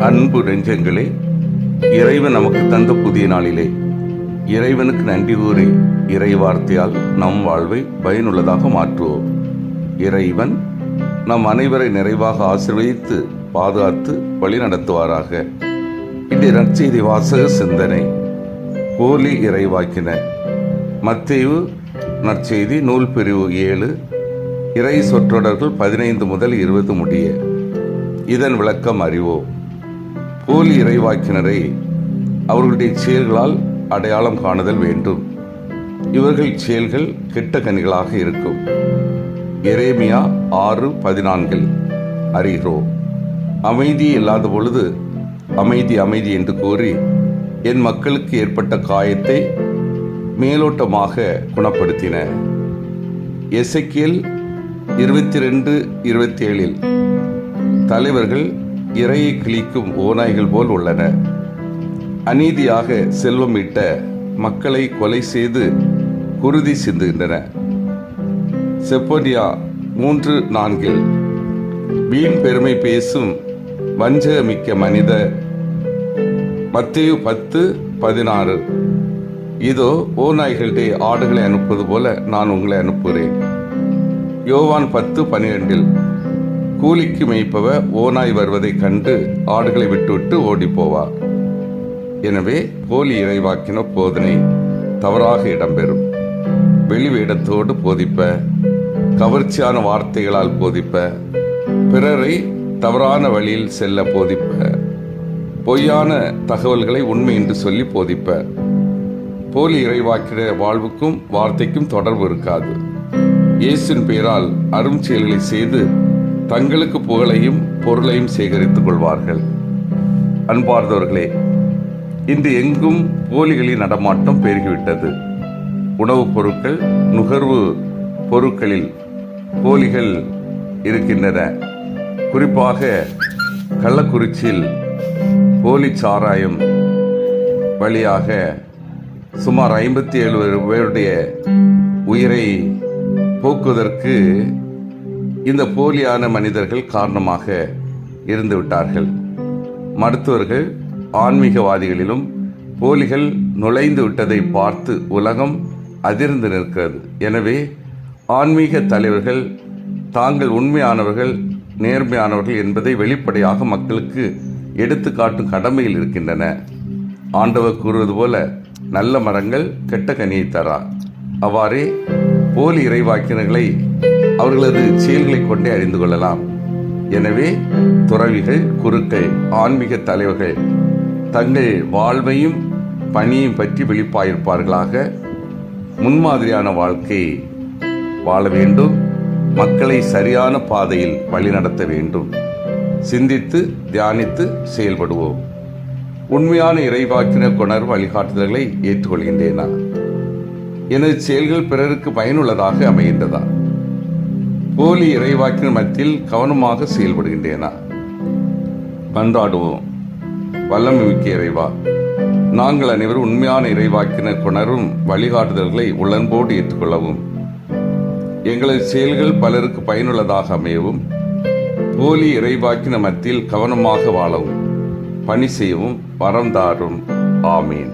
அன்பு நெஞ்சங்களே இறைவன் நமக்கு தந்த புதிய நாளிலே. இறைவனுக்கு நன்றி கூறி இறை வார்த்தையால் நம் வாழ்வை பயனுள்ளதாக மாற்றுவோம். இறைவன் நம் அனைவரை நிறைவாக ஆசிர்வதித்து பாதுகாத்து வழி நடத்துவாராக இன்றைய நற்செய்தி வாசக சிந்தனை கோலி இறைவாக்கின. மத்தேவு நற்செய்தி நூல் பிரிவு ஏழு இறை சொற்றொடர்கள் பதினைந்து முதல் இருபது முடிய. இதன் விளக்கம் அறிவோம். போலி இறைவாக்கினரை அவர்களுடைய செயல்களால் அடையாளம் காணுதல் வேண்டும். இவர்கள் செயல்கள் கெட்ட கனிகளாக இருக்கும். எரேமியா ஆறு பதினான்கில் அறிகிறோம் அமைதி இல்லாத பொழுது அமைதி அமைதி என்று கூறி என் மக்களுக்கு ஏற்பட்ட காயத்தை மேலோட்டமாக குணப்படுத்தின. எசைக்கியல் இருபத்தி ரெண்டு இருபத்தி ஏழில் தலைவர்கள் இறையை கிழிக்கும் ஓநாய்கள் போல் உள்ளன. அநீதியாக செல்வம் ஈட்ட மக்களை கொலை செய்து குருதி சிந்துகின்றன. செப்போனியா மூன்று நான்கில் வீண் பெருமை பேசும் வஞ்சகமிக்க மனித மத்திய பத்து பதினாறு. இதோ ஓநாய்களிடையே ஆடுகளை அனுப்புவது போல நான் உங்களை அனுப்புகிறேன். யோவான் பத்து பனிரெண்டில் கூலிக்கு மேய்ப்பவ ஓநாய் வருவதைக் கண்டு ஆடுகளை விட்டுவிட்டு ஓடி போவார் எனவே போலி இறைவாக்கின போதனை தவறாக இடம்பெறும். வெளி வேடத்தோடு போதிப்ப கவர்ச்சியான வார்த்தைகளால் போதிப்ப பிறரை தவறான வழியில் செல்ல போதிப்ப பொய்யான தகவல்களை உண்மை என்று சொல்லி போதிப்ப. போலி இறைவாக்கிற வாழ்வுக்கும் வார்த்தைக்கும் தொடர்பு இருக்காது. இயேசின் பெயரால் அரும் செயல்களை செய்து தங்களுக்கு புகழையும் பொருளையும் சேகரித்துக் கொள்வார்கள். அன்பார்ந்தவர்களே இன்று எங்கும் போலிகளின் நடமாட்டம் பெருகிவிட்டது. உணவுப் பொருட்கள் நுகர்வு பொருட்களில் போலிகள் இருக்கின்றன. குறிப்பாக கள்ளக்குறிச்சியில் போலி சாராயம் வழியாக சுமார் ஐம்பத்தி ஏழு பேருடைய உயிரை போக்குவதற்கு இந்த போலியான மனிதர்கள் காரணமாக இருந்து விட்டார்கள் மருத்துவர்கள் ஆன்மீகவாதிகளிலும் போலிகள் நுழைந்து விட்டதை பார்த்து உலகம் அதிர்ந்து நிற்கிறது. எனவே ஆன்மீக தலைவர்கள் தாங்கள் உண்மையானவர்கள் நேர்மையானவர்கள் என்பதை வெளிப்படையாக மக்களுக்கு எடுத்து காட்டும் கடமையில் இருக்கின்றன. ஆண்டவர் கூறுவது போல நல்ல மரங்கள் கெட்ட கனியை தரா. அவ்வாறே போலி இறைவாக்கினர்களை அவர்களது செயல்களை கொண்டே அறிந்து கொள்ளலாம். எனவே துறவிகள் குருக்கள் ஆன்மீக தலைவர்கள் தங்கள் வாழ்வையும் பணியையும் பற்றி வெளிப்பாயிருப்பார்களாக முன்மாதிரியான வாழ்க்கை வாழ வேண்டும். மக்களை சரியான பாதையில் வழிநடத்த வேண்டும். சிந்தித்து தியானித்து செயல்படுவோம். உண்மையான இறைவாக்கின கொணர் வழிகாட்டுதல்களை ஏற்றுக்கொள்கின்றேனா? எனது செயல்கள் பிறருக்கு பயனுள்ளதாக அமைகின்றதா? போலி இறைவாக்கின மத்தியில் கவனமாக செயல்படுகின்றேனா? மன்றாடுவோம் வல்லமை மிக்க இறைவா நாங்கள் அனைவரும் உண்மையான இறைவாக்கின கொணரும் வழிகாட்டுதல்களை உளன்போடு ஏற்றுக்கொள்ளவும் எங்களது செயல்கள் பலருக்கு பயனுள்ளதாக அமையவும் போலி இறைவாக்கின மத்தியில் கவனமாக வாழவும் பணி செய்யவும் வரம் தாரும். ஆமீன்.